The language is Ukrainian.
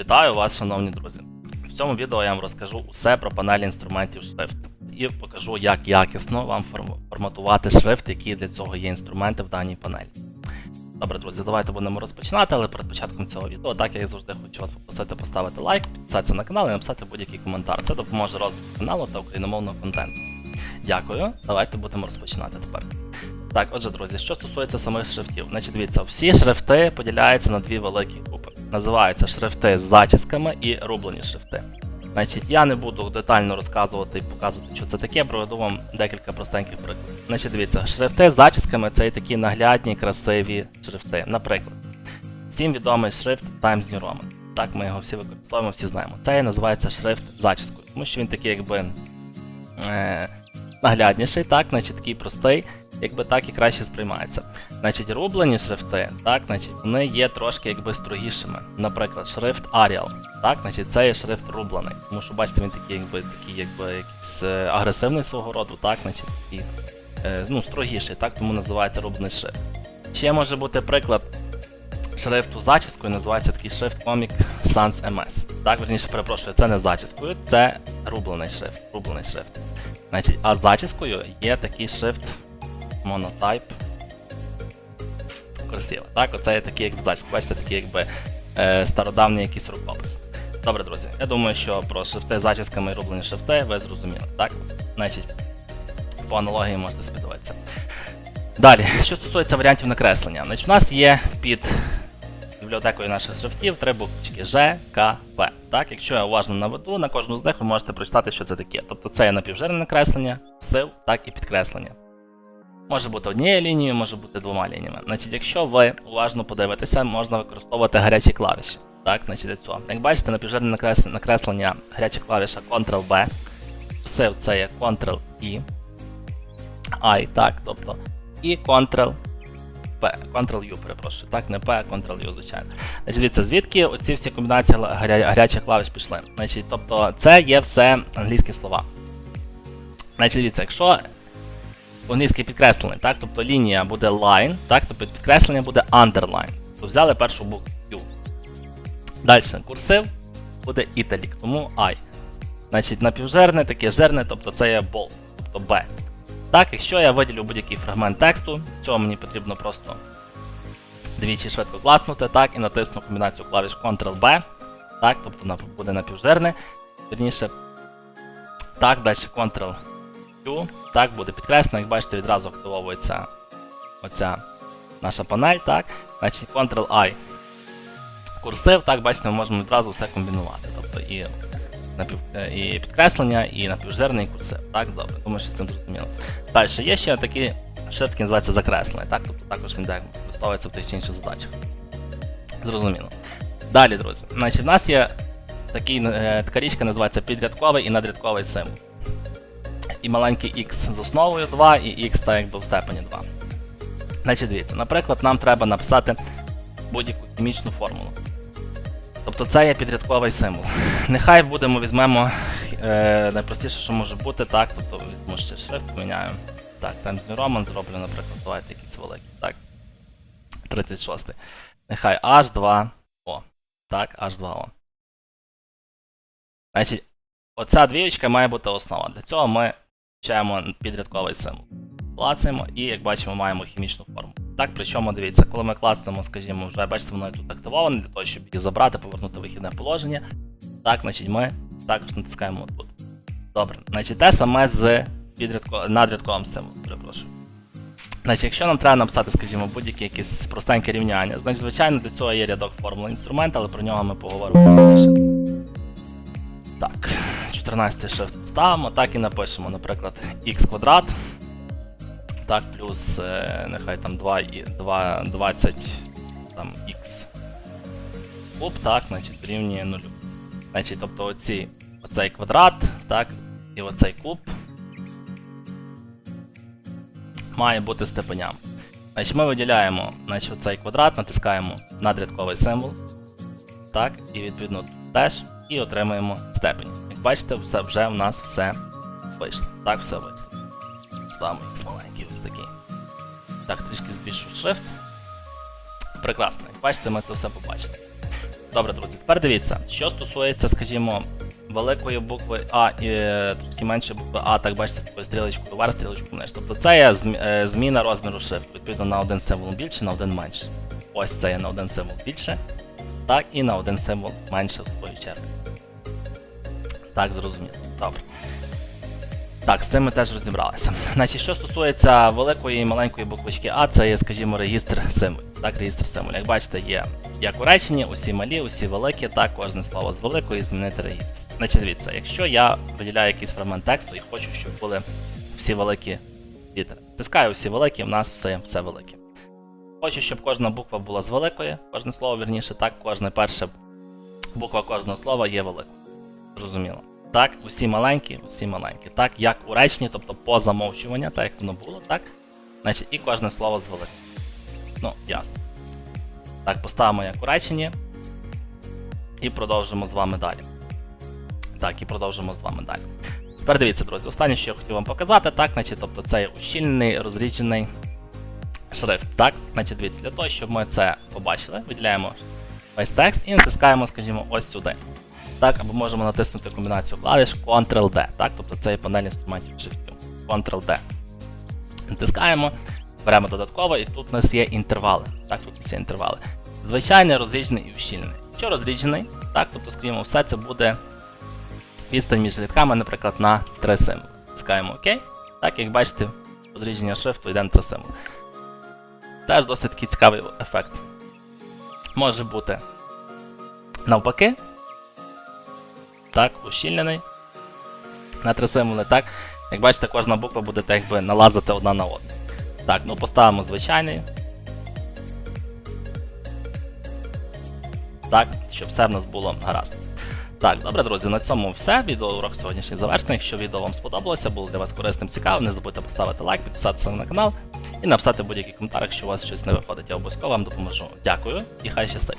Вітаю вас, шановні друзі! В цьому відео я вам розкажу усе про панелі інструментів шрифт і покажу, як якісно вам форматувати шрифт, які для цього є інструменти в даній панелі. Добре, друзі, давайте будемо розпочинати, але перед початком цього відео, так як я завжди хочу вас попросити поставити лайк, підписатися на канал і написати будь-який коментар. Це допоможе розвитку каналу та україномовного контенту. Дякую, давайте будемо розпочинати тепер. Так, отже, друзі, що стосується самих шрифтів, значить дивіться, всі шрифти поділяються на дві великі групи. Називаються шрифти з зачісками і рублені шрифти. Значить, я не буду детально розказувати і показувати, що це таке, проведу вам декілька простеньких прикладів. Значить, дивіться, шрифти з зачісками це і такі наглядні, красиві шрифти. Наприклад, всім відомий шрифт Times New Roman. Так, ми його всі використовуємо, всі знаємо. Це називається шрифт зачіскою, тому що він такий, якби. Е- наглядніший, так, значить такий простий, якби так і краще сприймається. Значить, рублені шрифти, так, значить, вони є трошки якби строгішими. Наприклад, шрифт Arial, так, значить, це є шрифт рублений. Тому що бачите, він такий, якби такий, якби якийсь е, агресивний свого роду, так, значить, такий, е, ну, строгіший, так, тому називається рублений шрифт. Ще може бути приклад шрифту зачіскою, називається такий шрифт Comic Sans MS. Так, верніше, перепрошую, це не зачіскою, це рублений шрифт. Рублений шрифт. Значить, а зачіскою є такий шрифт Monotype. Красиво. Так, оце є такий, як в. Бачите, такий якби е, стародавній якийсь рукопис. Добре, друзі. Я думаю, що про шрифти з зачісками і рублені шрифти ви зрозуміли, так? Значить, по аналогії можете собі. Далі, що стосується варіантів накреслення, значить, у нас є під бібліотекою наших шрифтів три буквочки Ж, К, П. Так, якщо я уважно наведу, на кожну з них ви можете прочитати, що це таке. Тобто це є напівжирне накреслення, сил, так і підкреслення. Може бути однією лінією, може бути двома лініями. Значить, якщо ви уважно подивитеся, можна використовувати гарячі клавіші. Так, значить для цього. Як бачите, напівжирне накрес- накреслення гаряча клавіша Ctrl-V, сив це є Ctrl-E, I, так, тобто, і Ctrl P, Ctrl-U, перепрошую, так, не P, а Ctrl-U, звичайно. Значить, дивіться, звідки оці всі комбінації гаря- гарячих клавіш пішли? Значить, тобто, це є все англійські слова. Значить, дивіться, якщо англійське підкреслення, так, тобто лінія буде line, так, тобто підкреслення буде underline. То взяли першу букву U. Далі, курсив буде італік, тому I. Значить, напівжирне, таке жирне, тобто це є bold, тобто B. Так, якщо я виділю будь-який фрагмент тексту, цього мені потрібно просто двічі швидко класнути, так, і натисну комбінацію клавіш Ctrl-B, так, тобто буде напівжирне, вірніше. Так, далі Ctrl-Q, так, буде підкреслено, як бачите, відразу активовується оця наша панель, так, значить Ctrl-I. Курсив, так, бачите, ми можемо відразу все комбінувати. Тобто і напів, е, і підкреслення, і напівжирний курсив. Так, добре, думаю, що з цим зрозуміло. Далі є ще такий шрифт, який називається закреслення, так? Тобто також він використовується в тих чи інших задачах. Зрозуміло. Далі, друзі, значить, в нас є такий, е, така річка, називається підрядковий і надрядковий символ. І маленький x з основою 2, і x так якби в степені 2. Значить, дивіться, наприклад, нам треба написати будь-яку хімічну формулу. Тобто це є підрядковий символ. Нехай будемо візьмемо е, найпростіше, що може бути, так, тобто візьму ще шрифт, поміняю. Так, Times New Roman зроблю, наприклад, давайте якийсь великий. Так. 36. Нехай H2O. Так, H2O. Значить, оця двієчка має бути основа. Для цього ми включаємо підрядковий символ. Клацаємо і, як бачимо, маємо хімічну форму. Так, причому дивіться, коли ми клацнемо, скажімо, вже бачите, воно тут активоване, для того, щоб її забрати, повернути вихідне положення. Так, значить, ми також натискаємо тут. Добре, значить, те саме з підрядко... надрядковим символом, перепрошую. Значить, якщо нам треба написати, скажімо, будь-яке якесь простеньке рівняння, значить, звичайно, для цього є рядок формули інструмента, але про нього ми поговоримо пізніше. Так, 14 шрифт ставимо, так і напишемо, наприклад, x квадрат. Так, плюс е, нехай там 2, і- 2 20 там, x куб, так, значить, дорівнює 0. Значить, тобто оці, оцей квадрат, так, і оцей куб має бути степеням. Значить, ми виділяємо значить, оцей квадрат, натискаємо надрядковий символ. Так, і відповідно теж, і отримуємо степені. Як бачите, все, вже в нас все вийшло. Так, все вийшло. Ставимо X маленький ось такий. Так, трішки збільшу шрифт. Прекрасно. Як бачите, ми це все побачили. Добре, друзі, тепер дивіться, що стосується, скажімо, великої букви А і е, трошки менше букви А, так бачите, такою стрілочкою вверх, стрілочку вниз. Тобто це є е, зміна розміру шрифту. Відповідно, на один символ більше, на один менше. Ось це є на один символ більше, так, і на один символ менше в свою чергу. Так, зрозуміло. Добре. Так, з цим ми теж розібралися. Значить, що стосується великої і маленької буквочки А, це є, скажімо, реєстр символів. Так, реєстр символів. Як бачите, є як у реченні, усі малі, усі великі, так, кожне слово з великої змінити реєстр. Значить, дивіться, якщо я виділяю якийсь фрагмент тексту і хочу, щоб були всі великі літери. Тискаю всі великі, в нас все, все велике. Хочу, щоб кожна буква була з великої, кожне слово, вірніше, так, кожне перше буква кожного слова є великою. Зрозуміло. Так, усі маленькі, усі маленькі. Так, як у реченні, тобто по замовчуванню, так як воно було, так? Значить, і кожне слово з великим. Ну, ясно. Так, поставимо як у реченні. І продовжимо з вами далі. Так, і продовжимо з вами далі. Тепер дивіться, друзі, останнє, що я хотів вам показати, так, значить, тобто це є ущільнений, розріджений шрифт. Так, значить, дивіться, для того, щоб ми це побачили, виділяємо весь текст і натискаємо, скажімо, ось сюди. Так, або можемо натиснути комбінацію клавіш Ctrl-D, так, тобто це є панель інструментів шрифтів. Ctrl-D. Натискаємо, беремо додатково, і тут у нас є інтервали. Так, тут є інтервали. Звичайний, розріджений і ущільнений. Що розріджений, так, тобто, скажімо, все це буде відстань між рядками, наприклад, на 3 символи. Натискаємо ОК. Так, як бачите, розрідження шрифту йде на 3 символи. Теж досить такий цікавий ефект. Може бути навпаки, так, ущільнений. На три символи, так. Як бачите, кожна буква буде так якби налазити одна на одну. Так, ну поставимо звичайний. Так, щоб все в нас було гаразд. Так, добре, друзі, на цьому все. Відеоурок сьогоднішній завершений. Якщо відео вам сподобалося, було для вас корисним цікавим, не забудьте поставити лайк, підписатися на канал і написати будь-який коментар, якщо у вас щось не виходить, я обов'язково вам допоможу. Дякую і хай щастить.